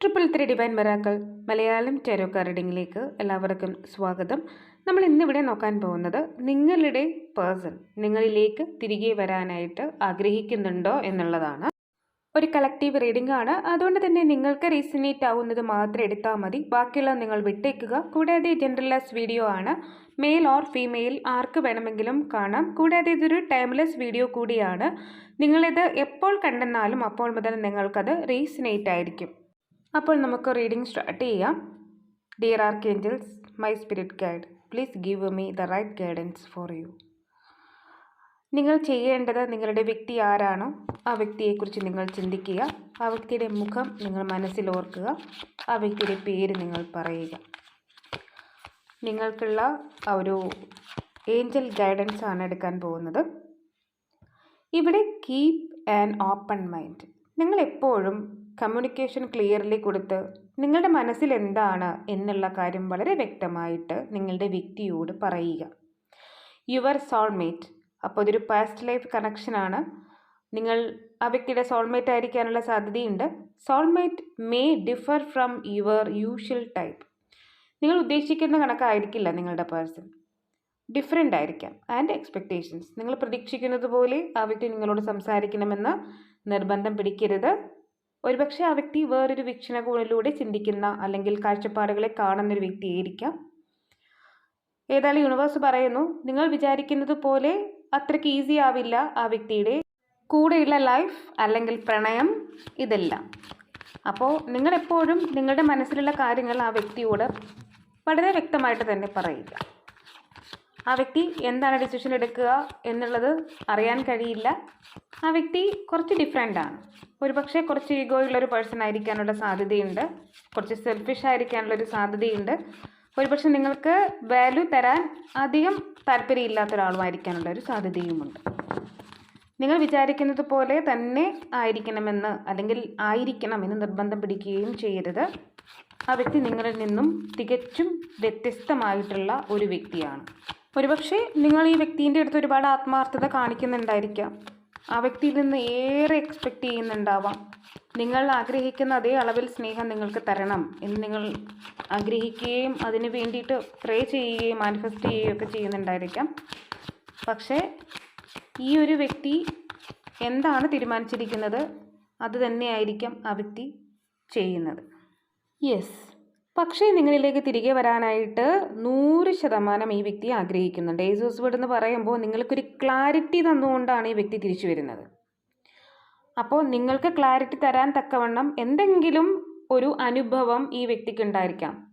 Triple three divine miracles Malayalam tarot റീഡിങ്ങിലേക്ക് എല്ലാവർക്കും സ്വാഗതം. നമ്മൾ ഇന്നിവിടെ നോക്കാൻ പോകുന്നത് നിങ്ങളുടെ പേഴ്സൺ നിങ്ങളിലേക്ക് തിരികെ വരാനായിട്ട് ആഗ്രഹിക്കുന്നുണ്ടോ എന്നുള്ളതാണ്. ഒരു കളക്റ്റീവ് റീഡിംഗ് ആണ്. അതുകൊണ്ട് തന്നെ നിങ്ങൾക്ക് റീസണേറ്റ് ആവുന്നത് മാത്രം എടുത്താൽ മതി. ബാക്കിയുള്ള നിങ്ങൾ വിട്ടേക്കുക. കൂടാതെ ജെൻഡർലെസ് വീഡിയോ ആണ്. മെയിൽ ഓർ ഫീമെയിൽ ആർക്ക് വേണമെങ്കിലും കാണാം. കൂടാതെ ഇതൊരു ടൈംലെസ് വീഡിയോ കൂടിയാണ്. നിങ്ങളിത് എപ്പോൾ കണ്ടെന്നാലും അപ്പോൾ മുതൽ നിങ്ങൾക്കത് റീസണേറ്റ് ആയിരിക്കും. അപ്പോൾ നമുക്ക് റീഡിംഗ് സ്റ്റാർട്ട് ചെയ്യാം. Dear archangels my spirit guide please give me the right guidance for you നിങ്ങൾ ചെയ്യേണ്ടത് നിങ്ങളുടെ വ്യക്തി ആരാണോ ആ വ്യക്തിയെക്കുറിച്ച് നിങ്ങൾ ചിന്തിക്കുക. ആ വ്യക്തിയുടെ മുഖം നിങ്ങൾ മനസ്സിൽ ഓർക്കുക. ആ വ്യക്തിയുടെ പേര് നിങ്ങൾ പറയുക. നിങ്ങൾക്കുള്ള ഒരു ഏഞ്ചൽ ഗൈഡൻസ് ആണ് എടുക്കാൻ പോകുന്നത്. ഇവിടെ കീപ് ആൻ ഓപ്പൺ മൈൻഡ് നിങ്ങൾ എപ്പോഴും കമ്മ്യൂണിക്കേഷൻ ക്ലിയർലി കൊടുത്ത് നിങ്ങളുടെ മനസ്സിൽ എന്താണ് എന്നുള്ള കാര്യം വളരെ വ്യക്തമായിട്ട് നിങ്ങളുടെ വ്യക്തിയോട് പറയുക. യുവർ സോൾമേറ്റ് അപ്പോൾ ഇതൊരു പാസ്റ്റ് ലൈഫ് കണക്ഷനാണ് നിങ്ങൾ ആ വ്യക്തിയുടെ സോൾമേറ്റ് ആയിരിക്കാനുള്ള സാധ്യതയുണ്ട്. Soulmate may differ from your usual type നിങ്ങൾ ഉദ്ദേശിക്കുന്ന കണക്കായിരിക്കില്ല നിങ്ങളുടെ പേഴ്സൺ ഡിഫറെന്റ് ആയിരിക്കാം. ആൻഡ് എക്സ്പെക്റ്റേഷൻസ് നിങ്ങൾ പ്രതീക്ഷിക്കുന്നത് പോലെ ആ വ്യക്തി നിങ്ങളോട് സംസാരിക്കണമെന്ന് നിർബന്ധം പിടിക്കരുത്. ഒരുപക്ഷെ ആ വ്യക്തി വേറൊരു വീക്ഷണകോണിലൂടെ ചിന്തിക്കുന്ന അല്ലെങ്കിൽ കാഴ്ചപ്പാടുകളെ കാണുന്നൊരു വ്യക്തിയായിരിക്കാം. ഏതായാലും യൂണിവേഴ്സ് പറയുന്നു നിങ്ങൾ വിചാരിക്കുന്നത് പോലെ അത്രയ്ക്ക് ഈസി ആവില്ല ആ വ്യക്തിയുടെ കൂടെയുള്ള ലൈഫ് അല്ലെങ്കിൽ പ്രണയം ഇതെല്ലാം. അപ്പോൾ നിങ്ങളെപ്പോഴും നിങ്ങളുടെ മനസ്സിലുള്ള കാര്യങ്ങൾ ആ വ്യക്തിയോട് വളരെ വ്യക്തമായിട്ട് തന്നെ പറയുക. ആ വ്യക്തി എന്താണ് ഡിസിഷൻ എടുക്കുക എന്നുള്ളത് അറിയാൻ കഴിയില്ല. ആ വ്യക്തി കുറച്ച് ഡിഫറെന്റ് ആണ്. ഒരുപക്ഷെ കുറച്ച് ഈഗോയുള്ളൊരു പേഴ്സൺ ആയിരിക്കാനുള്ള സാധ്യതയുണ്ട്. കുറച്ച് സെൽഫിഷ് ആയിരിക്കാനുള്ള ഒരു സാധ്യതയുണ്ട്. ഒരുപക്ഷെ നിങ്ങൾക്ക് വാല്യൂ തരാൻ അധികം താല്പര്യമില്ലാത്ത ഒരാളുമായിരിക്കാനുള്ള ഒരു സാധ്യതയുമുണ്ട്. നിങ്ങൾ വിചാരിക്കുന്നത് പോലെ തന്നെ ആയിരിക്കണമെന്ന് അല്ലെങ്കിൽ ആയിരിക്കണം എന്ന് നിർബന്ധം പിടിക്കുകയും ചെയ്യരുത്. ആ വ്യക്തി നിങ്ങളിൽ നിന്നും തികച്ചും വ്യത്യസ്തമായിട്ടുള്ള ഒരു വ്യക്തിയാണ്. ഒരുപക്ഷെ നിങ്ങൾ ഈ വ്യക്തിന്റെ അടുത്ത് ഒരുപാട് ആത്മാർത്ഥത കാണിക്കുന്നുണ്ടായിരിക്കാം. ആ വ്യക്തിയിൽ നിന്ന് ഏറെ എക്സ്പെക്റ്റ് ചെയ്യുന്നുണ്ടാവാം. നിങ്ങൾ ആഗ്രഹിക്കുന്ന അതേ അളവിൽ സ്നേഹം നിങ്ങൾക്ക് തരണം എന്ന് നിങ്ങൾ ആഗ്രഹിക്കുകയും അതിന് വേണ്ടിയിട്ട് പ്രേ ചെയ്യുകയും മാനിഫെസ്റ്റ് ചെയ്യുകയും ഒക്കെ ചെയ്യുന്നുണ്ടായിരിക്കാം. പക്ഷേ ഈ ഒരു വ്യക്തി എന്താണ് തീരുമാനിച്ചിരിക്കുന്നത്? അത് തന്നെയായിരിക്കാം ആ വ്യക്തി ചെയ്യുന്നത്. യെസ് പക്ഷേ നിങ്ങളിലേക്ക് തിരികെ വരാനായിട്ട് നൂറ് ശതമാനം ഈ വ്യക്തി ആഗ്രഹിക്കുന്നുണ്ട്. ഏസോസ് വേർഡ് എന്ന് പറയുമ്പോൾ നിങ്ങൾക്കൊരു ക്ലാരിറ്റി തന്നുകൊണ്ടാണ് ഈ വ്യക്തി തിരിച്ചു വരുന്നത്. അപ്പോൾ നിങ്ങൾക്ക് ക്ലാരിറ്റി തരാൻ തക്കവണ്ണം എന്തെങ്കിലും ഒരു അനുഭവം ഈ വ്യക്തിക്ക് ഉണ്ടായിരിക്കാം.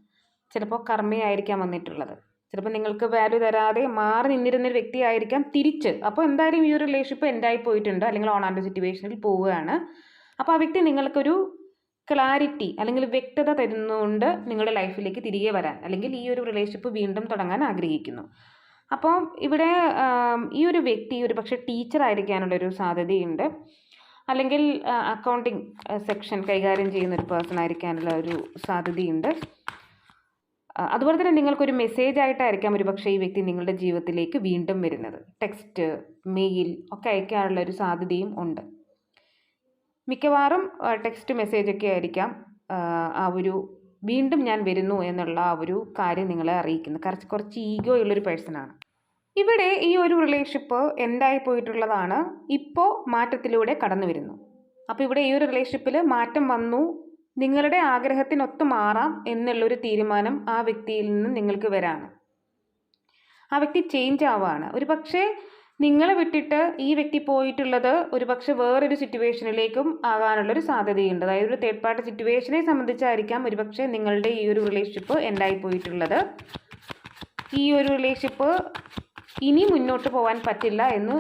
ചിലപ്പോൾ കർമ്മയായിരിക്കാം വന്നിട്ടുള്ളത്. ചിലപ്പോൾ നിങ്ങൾക്ക് വാല്യൂ തരാതെ മാറി നിന്നിരുന്നൊരു വ്യക്തിയായിരിക്കാം തിരിച്ച്. അപ്പോൾ എന്തായാലും ഈ ഒരു റിലേഷൻഷിപ്പ് എൻഡായി പോയിട്ടുണ്ട്. അല്ലെങ്കിൽ ഓൺ ആൻഡ് സിറ്റുവേഷനിൽ പോവുകയാണ്. അപ്പോൾ ആ വ്യക്തി നിങ്ങൾക്കൊരു ക്ലാരിറ്റി അല്ലെങ്കിൽ വ്യക്തത തരുന്നുകൊണ്ട് നിങ്ങളുടെ ലൈഫിലേക്ക് തിരികെ വരാൻ അല്ലെങ്കിൽ ഈ ഒരു റിലേഷൻഷിപ്പ് വീണ്ടും തുടങ്ങാൻ ആഗ്രഹിക്കുന്നു. അപ്പോൾ ഇവിടെ ഈ ഒരു വ്യക്തി ഒരു പക്ഷേ ടീച്ചർ ആയിരിക്കാനുള്ളൊരു സാധ്യതയുണ്ട്. അല്ലെങ്കിൽ അക്കൗണ്ടിങ് സെക്ഷൻ കൈകാര്യം ചെയ്യുന്ന ഒരു പേഴ്സൺ ആയിരിക്കാനുള്ള ഒരു സാധ്യതയുണ്ട്. അതുപോലെ തന്നെ നിങ്ങൾക്കൊരു മെസ്സേജ് ആയിട്ടായിരിക്കാം ഒരു പക്ഷേ ഈ വ്യക്തി നിങ്ങളുടെ ജീവിതത്തിലേക്ക് വീണ്ടും വരുന്നത്. ടെക്സ്റ്റ് മെയിൽ ഒക്കെ അയക്കാനുള്ള ഒരു സാധ്യതയും ഉണ്ട്. മിക്കവാറും ടെക്സ്റ്റ് മെസ്സേജൊക്കെ ആയിരിക്കാം ആ ഒരു വീണ്ടും ഞാൻ വരുന്നു എന്നുള്ള ആ ഒരു കാര്യം നിങ്ങളെ അറിയിക്കുന്നത്. കുറച്ച് കുറച്ച് ഈഗോ ഉള്ളൊരു പേഴ്സണാണ് ഇവിടെ ഈ ഒരു റിലേഷൻഷിപ്പ് എന്തായി പോയിട്ടുള്ളതാണ് ഇപ്പോൾ മാറ്റത്തിലൂടെ കടന്നു വരുന്നു. അപ്പോൾ ഇവിടെ ഈ ഒരു റിലേഷൻഷിപ്പിൽ മാറ്റം വന്നു നിങ്ങളുടെ ആഗ്രഹത്തിനൊത്ത് മാറാം എന്നുള്ളൊരു തീരുമാനം ആ വ്യക്തിയിൽ നിന്ന് നിങ്ങൾക്ക് വരാണ്. ആ വ്യക്തി ചേഞ്ച് ആവുകയാണ് ഒരു പക്ഷേ നിങ്ങളെ വിട്ടിട്ട് ഈ വ്യക്തി പോയിട്ടുള്ളത് ഒരുപക്ഷെ വേറൊരു സിറ്റുവേഷനിലേക്കും ആകാനുള്ളൊരു സാധ്യതയുണ്ട്. അതായത് ഒരു തേർഡ് പാർട്ടി സിറ്റുവേഷനെ സംബന്ധിച്ചായിരിക്കാം ഒരുപക്ഷെ നിങ്ങളുടെ ഈ ഒരു റിലേഷൻഷിപ്പ് എൻഡായി പോയിട്ടുള്ളത്. ഈ ഒരു റിലേഷൻഷിപ്പ് ഇനി മുന്നോട്ട് പോകാൻ പറ്റില്ല എന്ന്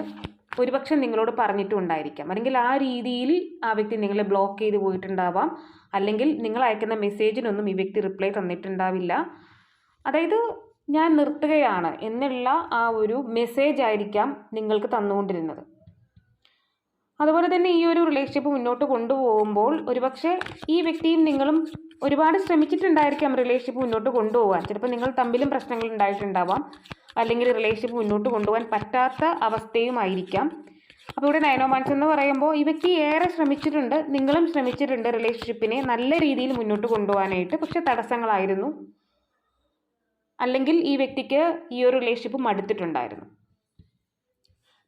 ഒരുപക്ഷെ നിങ്ങളോട് പറഞ്ഞിട്ടുണ്ടായിരിക്കാം. അല്ലെങ്കിൽ ആ രീതിയിൽ ആ വ്യക്തി നിങ്ങളെ ബ്ലോക്ക് ചെയ്ത് പോയിട്ടുണ്ടാവാം. അല്ലെങ്കിൽ നിങ്ങൾ അയക്കുന്ന മെസ്സേജിനൊന്നും ഈ വ്യക്തി റിപ്ലൈ തന്നിട്ടുണ്ടാവില്ല. അതായത് ഞാൻ നിർത്തുകയാണ് എന്നുള്ള ആ ഒരു മെസ്സേജ് ആയിരിക്കാം നിങ്ങൾക്ക് തന്നുകൊണ്ടിരുന്നത്. അതുപോലെ തന്നെ ഈ ഒരു റിലേഷൻഷിപ്പ് മുന്നോട്ട് കൊണ്ടുപോകുമ്പോൾ ഒരുപക്ഷെ ഈ വ്യക്തിയും നിങ്ങളും ഒരുപാട് ശ്രമിച്ചിട്ടുണ്ടായിരിക്കാം റിലേഷൻഷിപ്പ് മുന്നോട്ട് കൊണ്ടുപോകാൻ. ചിലപ്പോൾ നിങ്ങൾ തമ്മിലും പ്രശ്നങ്ങൾ ഉണ്ടായിട്ടുണ്ടാവാം. അല്ലെങ്കിൽ റിലേഷൻഷിപ്പ് മുന്നോട്ട് കൊണ്ടുപോകാൻ പറ്റാത്ത അവസ്ഥയുമായിരിക്കാം അപ്പോൾ ഇവിടെ നയനോമാൻസ് എന്ന് പറയുമ്പോൾ ഈ വ്യക്തി ഏറെ ശ്രമിച്ചിട്ടുണ്ട് നിങ്ങളും ശ്രമിച്ചിട്ടുണ്ട് റിലേഷൻഷിപ്പിനെ നല്ല രീതിയിൽ മുന്നോട്ട് കൊണ്ടുപോകാനായിട്ട്. പക്ഷെ തടസ്സങ്ങളായിരുന്നു. അല്ലെങ്കിൽ ഈ വ്യക്തിക്ക് ഈ ഒരു റിലേഷൻഷിപ്പ് മടുത്തിട്ടുണ്ടായിരുന്നു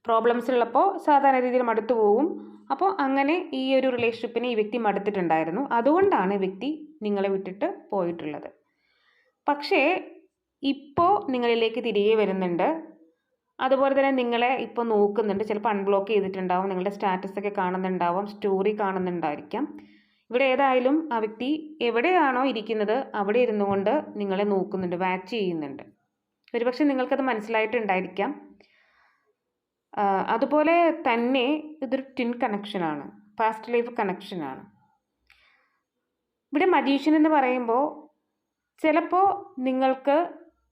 പ്രോബ്ലംസ് ഉള്ളപ്പോൾ സാധാരണ രീതിയിൽ മടുത്തു പോവും. അപ്പോൾ അങ്ങനെ ഈ ഒരു റിലേഷൻഷിപ്പിനെ ഈ വ്യക്തി മടുത്തിട്ടുണ്ടായിരുന്നു. അതുകൊണ്ടാണ് വ്യക്തി നിങ്ങളെ വിട്ടിട്ട് പോയിട്ടുള്ളത്. പക്ഷേ ഇപ്പോൾ നിങ്ങളിലേക്ക് തിരികെ വരുന്നുണ്ട്. അതുപോലെ തന്നെ നിങ്ങളെ ഇപ്പോൾ നോക്കുന്നുണ്ട്. ചിലപ്പോൾ അൺബ്ലോക്ക് ചെയ്തിട്ടുണ്ടാവും. നിങ്ങളുടെ സ്റ്റാറ്റസൊക്കെ കാണുന്നുണ്ടാവും. സ്റ്റോറി കാണുന്നുണ്ടായിരിക്കാം. ഇവിടെ ഏതായാലും ആ വ്യക്തി എവിടെയാണോ ഇരിക്കുന്നത് അവിടെ ഇരുന്നു കൊണ്ട് നിങ്ങളെ നോക്കുന്നുണ്ട് വാച്ച് ചെയ്യുന്നുണ്ട്. ഒരുപക്ഷെ നിങ്ങൾക്കത് മനസ്സിലായിട്ടുണ്ടായിരിക്കാം. അതുപോലെ തന്നെ ഇതൊരു ടിൻ കണക്ഷനാണ് പാസ്റ്റ് ലൈഫ് കണക്ഷനാണ് ഇവിടെ മജീഷ്യൻ എന്ന് പറയുമ്പോൾ ചിലപ്പോൾ നിങ്ങൾക്ക്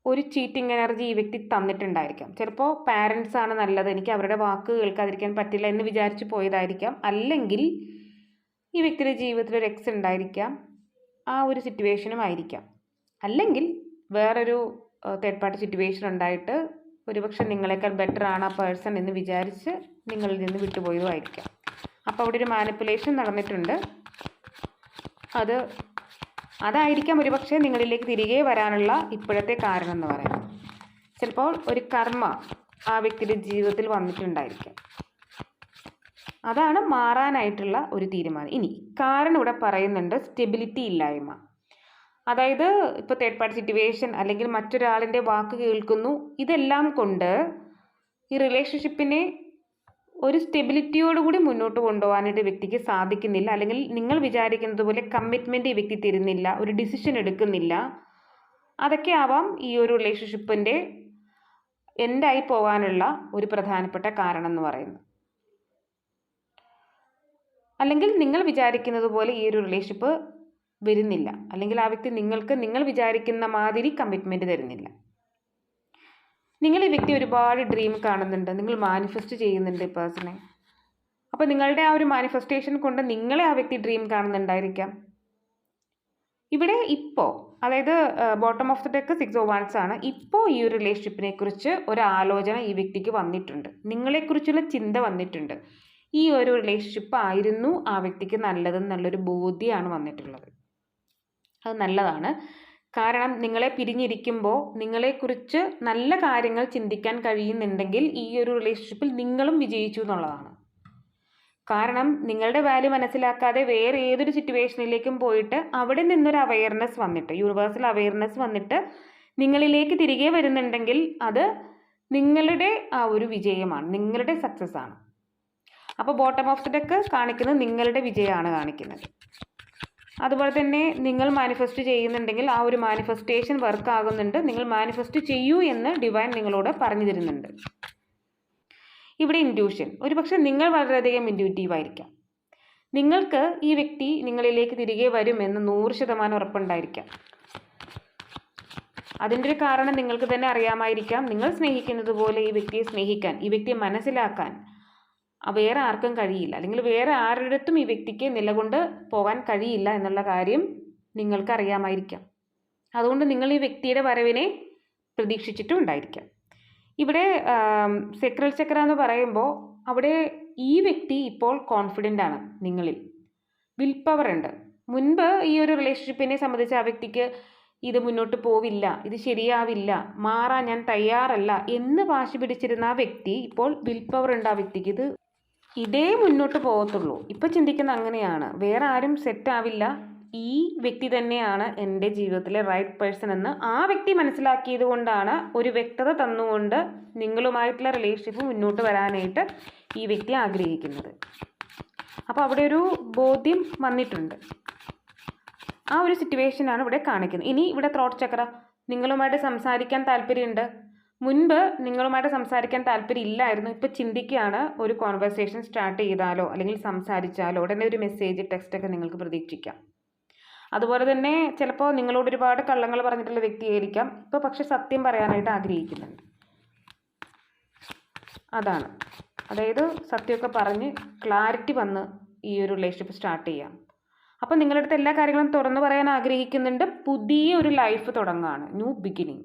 ഒരു ചീറ്റിംഗ് എനർജി ഈ വ്യക്തി തന്നിട്ടുണ്ടായിരിക്കാം. ചിലപ്പോൾ പാരൻസ് ആണ് നല്ലത് എനിക്ക് അവരുടെ വാക്ക് കേൾക്കാതിരിക്കാൻ പറ്റില്ല എന്ന് വിചാരിച്ച് പോയതായിരിക്കാം. അല്ലെങ്കിൽ ഈ വ്യക്തിയുടെ ജീവിതത്തിൽ ഒരു എക്സ് ഉണ്ടായിരിക്കാം. ആ ഒരു സിറ്റുവേഷനും ആയിരിക്കാം. അല്ലെങ്കിൽ വേറൊരു തേർഡ് പാർട്ടി സിറ്റുവേഷൻ ഉണ്ടായിട്ട് ഒരുപക്ഷെ നിങ്ങളെക്കാൾ ബെറ്റർ ആണ് ആ പേഴ്സൺ എന്ന് വിചാരിച്ച് നിങ്ങളിൽ നിന്ന് വിട്ടുപോയതും ആയിരിക്കാം. അപ്പോൾ അവിടെ ഒരു മാനിപ്പുലേഷൻ നടന്നിട്ടുണ്ട്. അത് അതായിരിക്കാം ഒരുപക്ഷെ നിങ്ങളിലേക്ക് തിരികെ വരാനുള്ള ഇപ്പോഴത്തെ കാരണം എന്ന് പറയുന്നത്. ചിലപ്പോൾ ഒരു കർമ്മ ആ വ്യക്തിയുടെ ജീവിതത്തിൽ വന്നിട്ടുണ്ടായിരിക്കാം. അതാണ് മാറാനായിട്ടുള്ള ഒരു തീരുമാനം. ഇനി കാരണം ഇവിടെ പറയുന്നുണ്ട് സ്റ്റെബിലിറ്റി ഇല്ലായ്മ. അതായത് ഇപ്പോൾ തേർഡ് പാർട്ടി സിറ്റുവേഷൻ അല്ലെങ്കിൽ മറ്റൊരാളിന്റെ വാക്ക് കേൾക്കുന്നു. ഇതെല്ലാം കൊണ്ട് ഈ റിലേഷൻഷിപ്പിനെ ഒരു സ്റ്റെബിലിറ്റിയോടുകൂടി മുന്നോട്ട് കൊണ്ടുപോകാനായിട്ട് വ്യക്തിക്ക് സാധിക്കുന്നില്ല. അല്ലെങ്കിൽ നിങ്ങൾ വിചാരിക്കുന്നത് പോലെ കമ്മിറ്റ്മെന്റ് ഈ വ്യക്തി തരുന്നില്ല ഒരു ഡിസിഷൻ എടുക്കുന്നില്ല. അതൊക്കെ ആവാം ഈ ഒരു റിലേഷൻഷിപ്പിന്റെ എൻഡായി പോകാനുള്ള ഒരു പ്രധാനപ്പെട്ട കാരണം എന്ന് പറയുന്നത്. അല്ലെങ്കിൽ നിങ്ങൾ വിചാരിക്കുന്നത് പോലെ ഈ ഒരു റിലേഷൻഷിപ്പ് വരുന്നില്ല. അല്ലെങ്കിൽ ആ വ്യക്തി നിങ്ങൾക്ക് നിങ്ങൾ വിചാരിക്കുന്ന മാതിരി കമ്മിറ്റ്മെന്റ് തരുന്നില്ല. നിങ്ങൾ ഈ വ്യക്തി ഒരുപാട് ഡ്രീം കാണുന്നുണ്ട്. നിങ്ങൾ മാനിഫെസ്റ്റ് ചെയ്യുന്നുണ്ട് ഈ പേഴ്സണെ അപ്പോൾ നിങ്ങളുടെ ആ ഒരു മാനിഫെസ്റ്റേഷൻ കൊണ്ട് നിങ്ങളെ ആ വ്യക്തി ഡ്രീം കാണുന്നുണ്ടായിരിക്കാം. ഇവിടെ ഇപ്പോൾ അതായത് bottom of the deck six of wands ആണ്. ഇപ്പോൾ ഈ ഒരു റിലേഷൻഷിപ്പിനെ കുറിച്ച് ഒരു ആലോചന ഈ വ്യക്തിക്ക് വന്നിട്ടുണ്ട്. നിങ്ങളെക്കുറിച്ചുള്ള ചിന്ത വന്നിട്ടുണ്ട്. ഈ ഒരു റിലേഷൻഷിപ്പ് ആയിരുന്നു ആ വ്യക്തിക്ക് നല്ലതെന്നുള്ളൊരു ബോധ്യമാണ് വന്നിട്ടുള്ളത്. അത് നല്ലതാണ്. കാരണം നിങ്ങളെ പിരിഞ്ഞിരിക്കുമ്പോൾ നിങ്ങളെക്കുറിച്ച് നല്ല കാര്യങ്ങൾ ചിന്തിക്കാൻ കഴിയുന്നുണ്ടെങ്കിൽ ഈ ഒരു റിലേഷൻഷിപ്പിൽ നിങ്ങളും വിജയിച്ചു എന്നുള്ളതാണ്. കാരണം നിങ്ങളുടെ വാല്യൂ മനസ്സിലാക്കാതെ വേറെ ഏതൊരു സിറ്റുവേഷനിലേക്കും പോയിട്ട് അവിടെ നിന്നൊരു അവയർനെസ് വന്നിട്ട് യൂണിവേഴ്സൽ അവയർനെസ് വന്നിട്ട് നിങ്ങളിലേക്ക് തിരികെ വരുന്നുണ്ടെങ്കിൽ അത് നിങ്ങളുടെ ആ ഒരു വിജയമാണ് നിങ്ങളുടെ സക്സസ് ആണ്. അപ്പോൾ ബോട്ടം ഓഫ് ദ ഡെക്ക് കാണിക്കുന്നത് നിങ്ങളുടെ വിജയമാണ് കാണിക്കുന്നത്. അതുപോലെ തന്നെ നിങ്ങൾ മാനിഫെസ്റ്റ് ചെയ്യുന്നുണ്ടെങ്കിൽ ആ ഒരു മാനിഫെസ്റ്റേഷൻ വർക്ക് ആകുന്നുണ്ട്. നിങ്ങൾ മാനിഫെസ്റ്റ് ചെയ്യൂ എന്ന് ഡിവൈൻ നിങ്ങളോട് പറഞ്ഞു തരുന്നുണ്ട്. ഇവിടെ ഇൻഡ്യൂഷൻ ഒരുപക്ഷെ നിങ്ങൾ വളരെയധികം ഇൻഡ്യൂറ്റീവ് ആയിരിക്കാം. നിങ്ങൾക്ക് ഈ വ്യക്തി നിങ്ങളിലേക്ക് തിരികെ വരുമെന്ന് നൂറ് ശതമാനം ഉറപ്പുണ്ടായിരിക്കാം. അതിന്റെ ഒരു കാരണം നിങ്ങൾക്ക് തന്നെ അറിയാമായിരിക്കാം. നിങ്ങൾ സ്നേഹിക്കുന്നത് പോലെ ഈ വ്യക്തിയെ സ്നേഹിക്കാൻ ഈ വ്യക്തിയെ മനസ്സിലാക്കാൻ വേറെ ആർക്കും കഴിയില്ല. അല്ലെങ്കിൽ വേറെ ആരുടെടുത്തും ഈ വ്യക്തിക്ക് നിലകൊണ്ട് പോകാൻ കഴിയില്ല എന്നുള്ള കാര്യം നിങ്ങൾക്ക് അറിയാമായിരിക്കാം അതുകൊണ്ട് നിങ്ങൾ ഈ വ്യക്തിയുടെ വരവിനെ പ്രതീക്ഷിച്ചിട്ടും ഉണ്ടായിരിക്കാം. ഇവിടെ സെക്രൽ ചക്ര എന്ന് പറയുമ്പോൾ അവിടെ ഈ വ്യക്തി ഇപ്പോൾ കോൺഫിഡന്റ് ആണ് നിങ്ങളിൽ. വിൽ പവർ ഉണ്ട്. മുൻപ് ഈ ഒരു റിലേഷൻഷിപ്പിനെ സംബന്ധിച്ച് ആ വ്യക്തിക്ക് ഇത് മുന്നോട്ട് പോവില്ല ഇത് ശരിയാവില്ല മാറാൻ ഞാൻ തയ്യാറല്ല എന്ന് വാശി പിടിച്ചിരുന്ന ആ വ്യക്തി ഇപ്പോൾ വിൽ പവർ ഉണ്ട് ആ വ്യക്തിക്ക്. ഇത് ഇതേ മുന്നോട്ട് പോകത്തുള്ളൂ. ഇപ്പം ചിന്തിക്കുന്ന അങ്ങനെയാണ്. വേറെ ആരും സെറ്റാവില്ല ഈ വ്യക്തി തന്നെയാണ് എന്റെ ജീവിതത്തിലെ റൈറ്റ് പേഴ്സൺ എന്ന് ആ വ്യക്തി മനസ്സിലാക്കിയത് കൊണ്ടാണ് ഒരു വ്യക്തത തന്നുകൊണ്ട് നിങ്ങളുമായിട്ടുള്ള റിലേഷൻഷിപ്പ് മുന്നോട്ട് വരാനായിട്ട് ഈ വ്യക്തി ആഗ്രഹിക്കുന്നത്. അപ്പോൾ അവിടെ ഒരു ബോധ്യം വന്നിട്ടുണ്ട്. ആ ഒരു സിറ്റുവേഷനാണ് ഇവിടെ കാണിക്കുന്നത്. ഇനി ഇവിടെ ത്രോട്ട് ചക്ര നിങ്ങളുമായിട്ട് സംസാരിക്കാൻ താല്പര്യമുണ്ട്? മുൻപ് നിങ്ങളുമായിട്ട് സംസാരിക്കാൻ താല്പര്യം ഇല്ലായിരുന്നു ചിന്തിക്കുകയാണ് ഒരു കോൺവെർസേഷൻ സ്റ്റാർട്ട് ചെയ്താലോ അല്ലെങ്കിൽ സംസാരിച്ചാലോ ഉടനെ ഒരു മെസ്സേജ് ടെക്സ്റ്റ് ഒക്കെ നിങ്ങൾക്ക് പ്രതീക്ഷിക്കാം. അതുപോലെ തന്നെ ചിലപ്പോൾ നിങ്ങളോട് ഒരുപാട് കള്ളങ്ങൾ പറഞ്ഞിട്ടുള്ള വ്യക്തിയായിരിക്കാം. ഇപ്പോൾ പക്ഷെ സത്യം പറയാനായിട്ട് ആഗ്രഹിക്കുന്നുണ്ട്. അതാണ്. അതായത് സത്യമൊക്കെ പറഞ്ഞ് ക്ലാരിറ്റി വന്ന് ഈ ഒരു റിലേഷൻഷിപ്പ് സ്റ്റാർട്ട് ചെയ്യാം. അപ്പോൾ നിങ്ങളുടെ അടുത്ത് എല്ലാ കാര്യങ്ങളും തുറന്നു പറയാൻ ആഗ്രഹിക്കുന്നുണ്ട്. പുതിയ ഒരു ലൈഫ് തുടങ്ങുകയാണ്. ന്യൂ ബിഗിനിങ്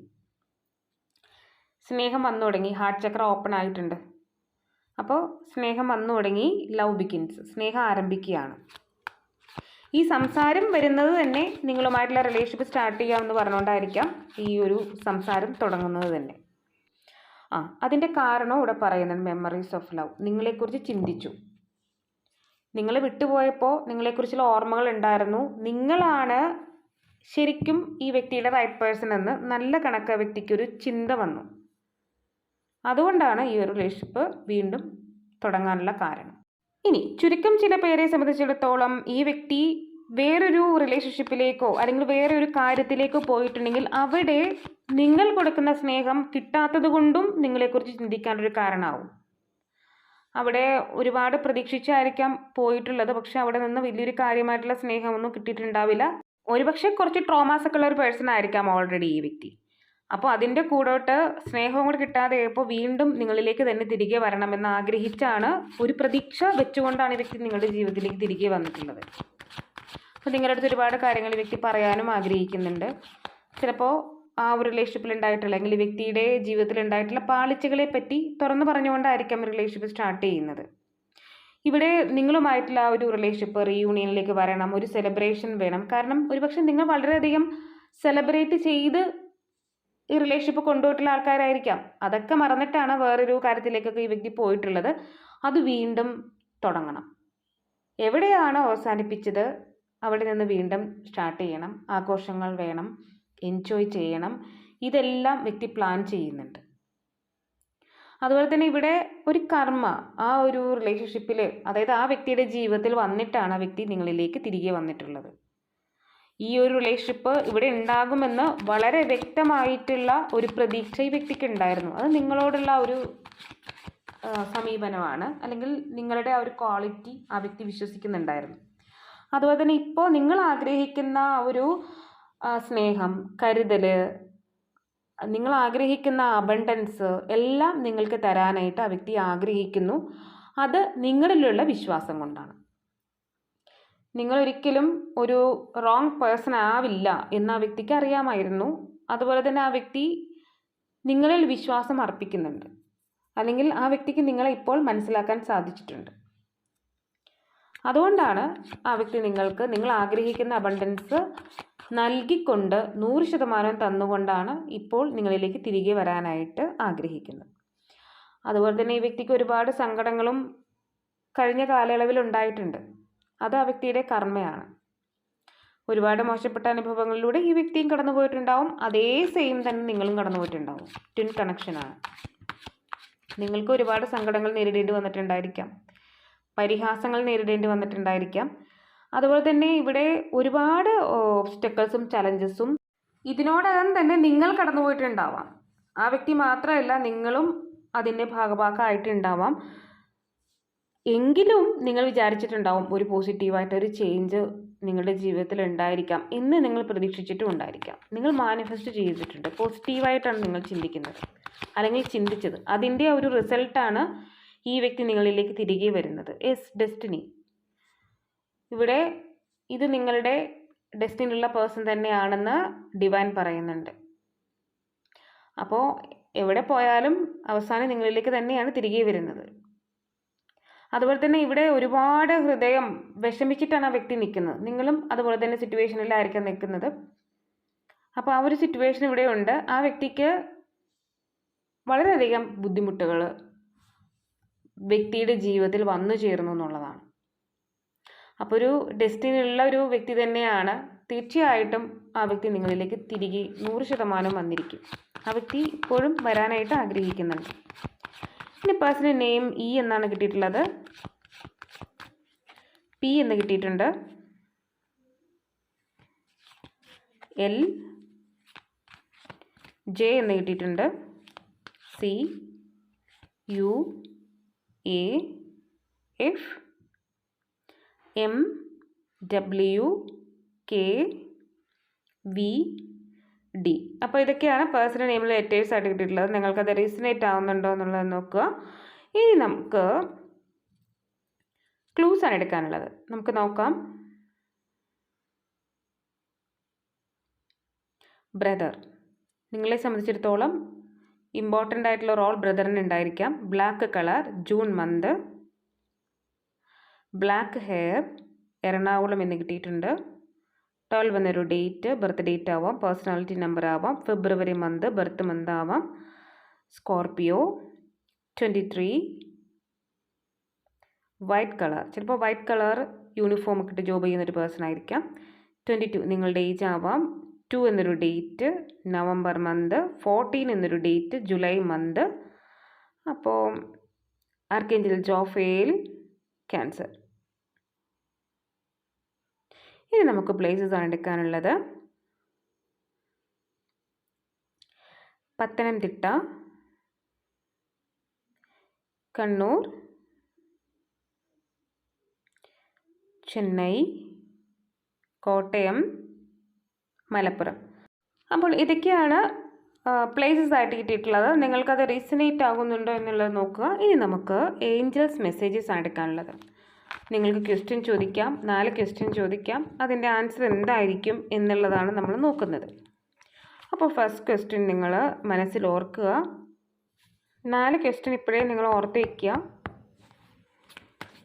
സ്നേഹം വന്നു തുടങ്ങി. ഹാർട്ട് ചക്ര ഓപ്പൺ ആയിട്ടുണ്ട്. അപ്പോൾ സ്നേഹം വന്നു തുടങ്ങി. ലവ് ബിഗിൻസ് സ്നേഹം ആരംഭിക്കുകയാണ്. ഈ സംസാരം വരുന്നത് തന്നെ നിങ്ങളുമായിട്ടുള്ള റിലേഷൻഷിപ്പ് സ്റ്റാർട്ട് ചെയ്യാമെന്ന് പറഞ്ഞുകൊണ്ടായിരിക്കാം ഈ ഒരു സംസാരം തുടങ്ങുന്നത് തന്നെ. ആ അതിന്റെ കാരണം ഇവിടെ പറയുന്നുണ്ട്. മെമ്മറീസ് ഓഫ് ലവ് നിങ്ങളെക്കുറിച്ച് ചിന്തിച്ചു. നിങ്ങൾ വിട്ടുപോയപ്പോൾ നിങ്ങളെക്കുറിച്ചുള്ള ഓർമ്മകൾ ഉണ്ടായിരുന്നു. നിങ്ങളാണ് ശരിക്കും ഈ വ്യക്തിയുടെ റൈറ്റ് പേഴ്സൺ എന്ന് നല്ല കണക്ക് വ്യക്തിക്കൊരു ചിന്ത വന്നു. അതുകൊണ്ടാണ് ഈ ഒരു റിലേഷൻഷിപ്പ് വീണ്ടും തുടങ്ങാനുള്ള കാരണം. ഇനി ചുരുക്കം ചില പേരെ സംബന്ധിച്ചിടത്തോളം ഈ വ്യക്തി വേറൊരു റിലേഷൻഷിപ്പിലേക്കോ അല്ലെങ്കിൽ വേറൊരു കാര്യത്തിലേക്കോ പോയിട്ടുണ്ടെങ്കിൽ അവിടെ നിങ്ങൾ കൊടുക്കുന്ന സ്നേഹം കിട്ടാത്തത് കൊണ്ടും നിങ്ങളെക്കുറിച്ച് ചിന്തിക്കാനൊരു കാരണമാവും. അവിടെ ഒരുപാട് പ്രതീക്ഷിച്ചായിരിക്കാം പോയിട്ടുള്ളത്. പക്ഷെ അവിടെ നിന്ന് വലിയൊരു കാര്യമായിട്ടുള്ള സ്നേഹമൊന്നും കിട്ടിയിട്ടുണ്ടാവില്ല. ഒരുപക്ഷെ കുറച്ച് ട്രോമാസൊക്കെ ഉള്ള ഒരു പേഴ്സൺ ആയിരിക്കാം ഓൾറെഡി ഈ വ്യക്തി. അപ്പോൾ അതിന്റെ കൂടോട്ട് സ്നേഹവും കൂടി കിട്ടാതെയപ്പോൾ വീണ്ടും നിങ്ങളിലേക്ക് തന്നെ തിരികെ വരണമെന്ന് ആഗ്രഹിച്ചാണ് ഒരു പ്രതീക്ഷ വെച്ചുകൊണ്ടാണ് ഈ വ്യക്തി നിങ്ങളുടെ ജീവിതത്തിലേക്ക് തിരികെ വന്നിട്ടുള്ളത്. അപ്പോൾ നിങ്ങളുടെ അടുത്ത് ഒരുപാട് കാര്യങ്ങൾ ഈ വ്യക്തി പറയാനും ആഗ്രഹിക്കുന്നുണ്ട്. ചിലപ്പോൾ ആ ഒരു റിലേഷൻഷിപ്പിൽ ഉണ്ടായിട്ടുള്ള അല്ലെങ്കിൽ വ്യക്തിയുടെ ജീവിതത്തിൽ ഉണ്ടായിട്ടുള്ള പാളിച്ചകളെ പറ്റി തുറന്നു പറഞ്ഞുകൊണ്ടായിരിക്കാം റിലേഷൻഷിപ്പ് സ്റ്റാർട്ട് ചെയ്യുന്നത്. ഇവിടെ നിങ്ങളുമായിട്ടുള്ള ആ ഒരു റിലേഷൻഷിപ്പ് റീയൂണിയനിലേക്ക് വരണം ഒരു സെലിബ്രേഷൻ വേണം. കാരണം ഒരുപക്ഷെ നിങ്ങൾ വളരെയധികം സെലിബ്രേറ്റ് ചെയ്ത് ഈ റിലേഷൻഷിപ്പ് കൊണ്ടുപോയിട്ടുള്ള ആൾക്കാരായിരിക്കാം. അതൊക്കെ മറന്നിട്ടാണ് വേറൊരു കാര്യത്തിലേക്കൊക്കെ ഈ വ്യക്തി പോയിട്ടുള്ളത്. അത് വീണ്ടും തുടങ്ങണം. എവിടെയാണ് അവസാനിപ്പിച്ചത്? അവിടെ നിന്ന് വീണ്ടും സ്റ്റാർട്ട് ചെയ്യണം. ആഘോഷങ്ങൾ വേണം. എൻജോയ് ചെയ്യണം. ഇതെല്ലാം വ്യക്തി പ്ലാൻ ചെയ്യുന്നുണ്ട്. അതുപോലെ തന്നെ ഇവിടെ ഒരു കർമ്മ ആ ഒരു റിലേഷൻഷിപ്പിൽ അതായത് ആ വ്യക്തിയുടെ ജീവിതത്തിൽ വന്നിട്ടാണ് ആ വ്യക്തി നിങ്ങളിലേക്ക് തിരികെ വന്നിട്ടുള്ളത്. ഈ ഒരു റിലേഷൻഷിപ്പ് ഇവിടെ ഉണ്ടാകുമെന്ന് വളരെ വ്യക്തമായിട്ടുള്ള ഒരു പ്രതീക്ഷ ഈ വ്യക്തിക്ക് ഉണ്ടായിരുന്നു. അത് നിങ്ങളോടുള്ള ഒരു സമീപനമാണ്. അല്ലെങ്കിൽ നിങ്ങളുടെ ആ ഒരു ക്വാളിറ്റി ആ വ്യക്തി വിശ്വസിക്കുന്നുണ്ടായിരുന്നു. അതുപോലെ തന്നെ ഇപ്പോൾ നിങ്ങൾ ആഗ്രഹിക്കുന്ന ഒരു സ്നേഹം കരുതൽ നിങ്ങൾ ആഗ്രഹിക്കുന്ന അബണ്ടൻസ് എല്ലാം നിങ്ങൾക്ക് തരാനായിട്ട് ആ വ്യക്തി ആഗ്രഹിക്കുന്നു. അത് നിങ്ങളിലുള്ള വിശ്വാസം കൊണ്ടാണ്. നിങ്ങൾ ഒരിക്കലും ഒരു റോങ് പേഴ്സൺ ആവില്ല എന്ന് ആ വ്യക്തിക്ക് അറിയാമായിരുന്നു. അതുപോലെ തന്നെ ആ വ്യക്തി നിങ്ങളിൽ വിശ്വാസം അർപ്പിക്കുന്നുണ്ട്. അല്ലെങ്കിൽ ആ വ്യക്തിക്ക് നിങ്ങളെ ഇപ്പോൾ മനസ്സിലാക്കാൻ സാധിച്ചിട്ടുണ്ട്. അതുകൊണ്ടാണ് ആ വ്യക്തി നിങ്ങൾക്ക് നിങ്ങൾ ആഗ്രഹിക്കുന്ന അബണ്ടൻസ് നൽകിക്കൊണ്ട് നൂറ് ശതമാനം തന്നുകൊണ്ടാണ് ഇപ്പോൾ നിങ്ങളിലേക്ക് തിരികെ വരാനായിട്ട് ആഗ്രഹിക്കുന്നത്. അതുപോലെ തന്നെ ഈ വ്യക്തിക്ക് ഒരുപാട് സങ്കടങ്ങളും കഴിഞ്ഞ കാലയളവിൽ ഉണ്ടായിട്ടുണ്ട്. അത് ആ വ്യക്തിയുടെ കർമ്മയാണ്. ഒരുപാട് മോശപ്പെട്ട അനുഭവങ്ങളിലൂടെ ഈ വ്യക്തിയും കടന്നു പോയിട്ടുണ്ടാവും അതേ സെയിം തന്നെ നിങ്ങളും കടന്നു പോയിട്ടുണ്ടാവും ട്വിൻ കണക്ഷനാണ് നിങ്ങൾക്ക് ഒരുപാട് സങ്കടങ്ങൾ നേരിടേണ്ടി വന്നിട്ടുണ്ടായിരിക്കാം. പരിഹാസങ്ങൾ നേരിടേണ്ടി വന്നിട്ടുണ്ടായിരിക്കാം. അതുപോലെ തന്നെ ഇവിടെ ഒരുപാട് ഓബ്സ്റ്റക്കിൾസും ചലഞ്ചസും ഇതിനോടകം തന്നെ നിങ്ങൾ കടന്നു പോയിട്ടുണ്ടാവാം ആ വ്യക്തി മാത്രമല്ല നിങ്ങളും അതിന്റെ ഭാഗഭാഗമായിട്ടുണ്ടാവാം എങ്കിലും നിങ്ങൾ വിചാരിച്ചിട്ടുണ്ടാവും ഒരു പോസിറ്റീവായിട്ടൊരു ചേഞ്ച് നിങ്ങളുടെ ജീവിതത്തിൽ ഉണ്ടായിരിക്കാം എന്ന് നിങ്ങൾ പ്രതീക്ഷിച്ചിട്ടും ഉണ്ടായിരിക്കാം. നിങ്ങൾ മാനിഫെസ്റ്റ് ചെയ്തിട്ടുണ്ട്. പോസിറ്റീവായിട്ടാണ് നിങ്ങൾ ചിന്തിക്കുന്നത്. അല്ലെങ്കിൽ ചിന്തിച്ചത്. അതിന്റെ ഒരു റിസൾട്ടാണ് ഈ വ്യക്തി നിങ്ങളിലേക്ക് തിരികെ വരുന്നത്. എസ് ഡെസ്റ്റിനി ഇവിടെ ഇത് നിങ്ങളുടെ ഡെസ്റ്റിനുള്ള പേഴ്സൺ തന്നെയാണെന്ന് ഡിവൈൻ പറയുന്നുണ്ട്. അപ്പോൾ എവിടെ പോയാലും അവസാനം നിങ്ങളിലേക്ക് തന്നെയാണ് തിരികെ വരുന്നത്. അതുപോലെ തന്നെ ഇവിടെ ഒരുപാട് ഹൃദയം വിഷമിച്ചിട്ടാണ് ആ വ്യക്തി നിൽക്കുന്നത്. നിങ്ങളും അതുപോലെ തന്നെ സിറ്റുവേഷനിലായിരിക്കാം നിൽക്കുന്നത്. അപ്പോൾ ആ ഒരു സിറ്റുവേഷൻ ഇവിടെ ഉണ്ട്. ആ വ്യക്തിക്ക് വളരെയധികം ബുദ്ധിമുട്ടുകൾ വ്യക്തിയുടെ ജീവിതത്തിൽ വന്നു ചേർന്നു എന്നുള്ളതാണ്. അപ്പോൾ ഒരു ഡെസ്റ്റിനി ഉള്ള ഒരു വ്യക്തി തന്നെയാണ് തീർച്ചയായിട്ടും ആ വ്യക്തി നിങ്ങളിലേക്ക് തിരികെ നൂറ് ശതമാനം വന്നിരിക്കും. ആ വ്യക്തി ഇപ്പോഴും വരാനായിട്ട് ആഗ്രഹിക്കുന്നുണ്ട്. ഇനി പേഴ്സണൽ നെയിം ഇ എന്നാണ് കിട്ടിയിട്ടുള്ളത്. പി എന്ന് കിട്ടിയിട്ടുണ്ട്. എൽ ജെ എന്ന് കിട്ടിയിട്ടുണ്ട്. C U A F M W K V D. അപ്പോൾ ഇതൊക്കെയാണ് പേഴ്സണൽ നെയിമിൽ ലെറ്റേഴ്സ് ആയിട്ട് കിട്ടിയിട്ടുള്ളത്. നിങ്ങൾക്കത് റീസണേറ്റ് ആവുന്നുണ്ടോ എന്നുള്ളത് നോക്കുക. ഇനി നമുക്ക് ക്ലൂസ് ആണ് എടുക്കാനുള്ളത്. നമുക്ക് നോക്കാം. ബ്രദർ. നിങ്ങളെ സംബന്ധിച്ചിടത്തോളം ഇമ്പോർട്ടന്റ് ആയിട്ടുള്ള റോൾ ബ്രദറിന് ഉണ്ടായിരിക്കാം. Black colour June month black hair Ernakulam എന്ന് കിട്ടിയിട്ടുണ്ട്. ട്വൽവ് എന്നൊരു ഡേറ്റ് ബർത്ത് ഡേറ്റ് ആവാം പേഴ്സണാലിറ്റി നമ്പർ ആവാം ഫെബ്രുവരി മന്ത് ബർത്ത് മന്ത് ആവാം. Scorpio twenty three white colour ചിലപ്പോൾ വൈറ്റ് കളർ യൂണിഫോം ഒക്കെ ജോബ് ചെയ്യുന്ന ഒരു പേഴ്സൺ ആയിരിക്കാം. ട്വന്റി ടു നിങ്ങളുടെ ഏജ് ആവാം. ടു എന്നൊരു ഡേറ്റ് നവംബർ മന്ത് ഫോർട്ടീൻ എന്നൊരു ഡേറ്റ് ജൂലൈ മന്ത് അപ്പോൾ ആർക്കേഞ്ചൽ ജോഫേൽ ക്യാൻസർ ഇനി നമുക്ക് പ്ലേസസ് ആണ് എടുക്കാനുള്ളത്. പത്തനംതിട്ട കണ്ണൂർ ചെന്നൈ കോട്ടയം മലപ്പുറം. അപ്പോൾ ഇതൊക്കെയാണ് പ്ലേസസ് ആയിട്ട് കിട്ടിയിട്ടുള്ളത്. നിങ്ങൾക്കത് റീസനേറ്റ് ആകുന്നുണ്ടോ എന്നുള്ളത് നോക്കുക. ഇനി നമുക്ക് ഏഞ്ചൽസ് മെസ്സേജസ് ആണ് എടുക്കാനുള്ളത്. നിങ്ങൾക്ക് ക്വസ്റ്റ്യൻ ചോദിക്കാം നാല് ക്വസ്റ്റ്യൻ ചോദിക്കാം അതിന്റെ ആൻസർ എന്തായിരിക്കും എന്നുള്ളതാണ് നമ്മൾ നോക്കുന്നത്. അപ്പോൾ ഫസ്റ്റ് ക്വസ്റ്റ്യൻ നിങ്ങൾ മനസ്സിൽ ഓർക്കുക. നാല് ക്വസ്റ്റ്യൻ ഇപ്പോഴേ നിങ്ങൾ ഓർത്ത് വയ്ക്കുക.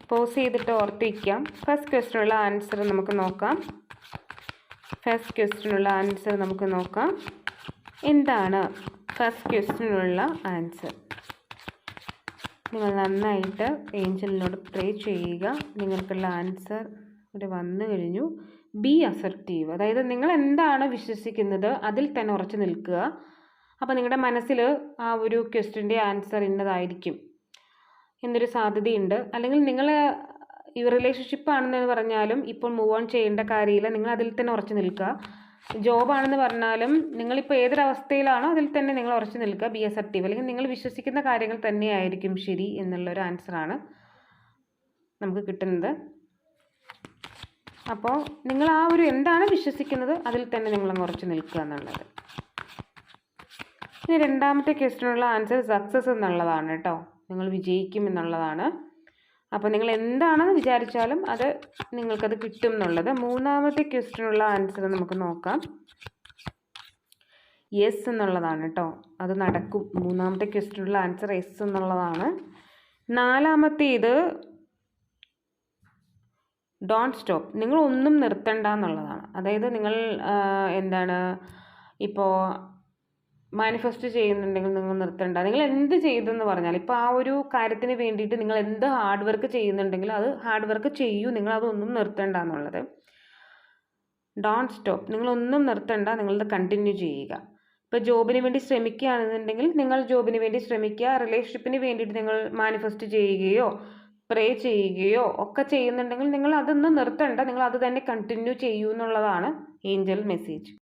പോസ് ചെയ്തിട്ട് ഓർത്ത് വയ്ക്കാം. ഫസ്റ്റ് ക്വസ്റ്റ്യനുള്ള ആൻസർ നമുക്ക് നോക്കാം. ഫസ്റ്റ് ക്വസ്റ്റ്യനുള്ള ആൻസർ നമുക്ക് നോക്കാം. എന്താണ് ഫസ്റ്റ് ക്വസ്റ്റ്യനുള്ള ആൻസർ നിങ്ങൾ നന്നായിട്ട് ഏഞ്ചലിനോട് പ്രേ ചെയ്യുക. നിങ്ങൾക്കുള്ള ആൻസർ ഇവിടെ വന്നു കഴിഞ്ഞു. ബി അസർട്ടീവ് അതായത് നിങ്ങൾ എന്താണ് വിശ്വസിക്കുന്നത് അതിൽ തന്നെ ഉറച്ചു നിൽക്കുക. അപ്പോൾ നിങ്ങളുടെ മനസ്സിൽ ആ ഒരു ക്വസ്റ്റ്യന്റെ ആൻസർ ഇന്നതായിരിക്കും. എന്നൊരു സാധ്യതയുണ്ട്. അല്ലെങ്കിൽ നിങ്ങൾ ഈ റിലേഷൻഷിപ്പ് ആണെന്ന് പറഞ്ഞാലും ഇപ്പോൾ മൂവ് ഓൺ ചെയ്യേണ്ട കാര്യമില്ല. നിങ്ങൾ അതിൽ തന്നെ ഉറച്ചു നിൽക്കുക. ജോബാണെന്ന് പറഞ്ഞാലും നിങ്ങളിപ്പോൾ ഏതൊരവസ്ഥയിലാണോ അതിൽ തന്നെ നിങ്ങൾ ഉറച്ചു നിൽക്കുക ബി എസ് അക്റ്റീവ് അല്ലെങ്കിൽ നിങ്ങൾ വിശ്വസിക്കുന്ന കാര്യങ്ങൾ തന്നെയായിരിക്കും ശരി എന്നുള്ളൊരു ആൻസറാണ് നമുക്ക് കിട്ടുന്നത്. അപ്പോൾ നിങ്ങൾ ആ ഒരു എന്താണ് വിശ്വസിക്കുന്നത് അതിൽ തന്നെ നിങ്ങൾ ഉറച്ചു നിൽക്കുക എന്നുള്ളത്. ഇനി രണ്ടാമത്തെ ക്വസ്റ്റിനുള്ള ആൻസർ സക്സസ് എന്നുള്ളതാണ് കേട്ടോ. നിങ്ങൾ വിജയിക്കും എന്നുള്ളതാണ്. അപ്പോൾ നിങ്ങൾ എന്താണെന്ന് വിചാരിച്ചാലും അത് നിങ്ങൾക്കത് കിട്ടും എന്നുള്ളത് മൂന്നാമത്തെ ക്വസ്റ്റിനുള്ള ആൻസർ നമുക്ക് നോക്കാം. യെസ് എന്നുള്ളതാണ് കേട്ടോ അത് നടക്കും. മൂന്നാമത്തെ ക്വസ്റ്റിനുള്ള ആൻസർ എസ് എന്നുള്ളതാണ്. നാലാമത്തെ ഇത് ഡോണ്ട് സ്റ്റോപ്പ് നിങ്ങൾ ഒന്നും നിർത്തണ്ട എന്നുള്ളതാണ്. അതായത് നിങ്ങൾ എന്താണ് ഇപ്പോൾ മാനിഫെസ്റ്റ് ചെയ്യുന്നുണ്ടെങ്കിൽ നിങ്ങൾ നിർത്തണ്ട. നിങ്ങൾ എന്ത് ചെയ്തെന്ന് പറഞ്ഞാൽ ഇപ്പോൾ ആ ഒരു കാര്യത്തിന് വേണ്ടിയിട്ട് നിങ്ങൾ എന്ത് ഹാർഡ് വർക്ക് ചെയ്യുന്നുണ്ടെങ്കിൽ അത് ഹാർഡ് വർക്ക് ചെയ്യൂ. നിങ്ങൾ അതൊന്നും നിർത്തണ്ട എന്നുള്ളത്. ഡോൺ സ്റ്റോപ്പ് നിങ്ങളൊന്നും നിർത്തണ്ട. നിങ്ങളത് കണ്ടിന്യൂ ചെയ്യുക. ഇപ്പോൾ ജോബിന് വേണ്ടി ശ്രമിക്കുകയാണെന്നുണ്ടെങ്കിൽ നിങ്ങൾ ജോബിന് വേണ്ടി ശ്രമിക്കുക. റിലേഷൻഷിപ്പിന് വേണ്ടിയിട്ട് നിങ്ങൾ മാനിഫെസ്റ്റ് ചെയ്യുകയോ പ്രേ ചെയ്യുകയോ ഒക്കെ ചെയ്യുന്നുണ്ടെങ്കിൽ നിങ്ങൾ അതൊന്നും നിർത്തണ്ട. നിങ്ങൾ അത് തന്നെ കണ്ടിന്യൂ ചെയ്യൂ എന്നുള്ളതാണ് ഏഞ്ചൽ മെസ്സേജ്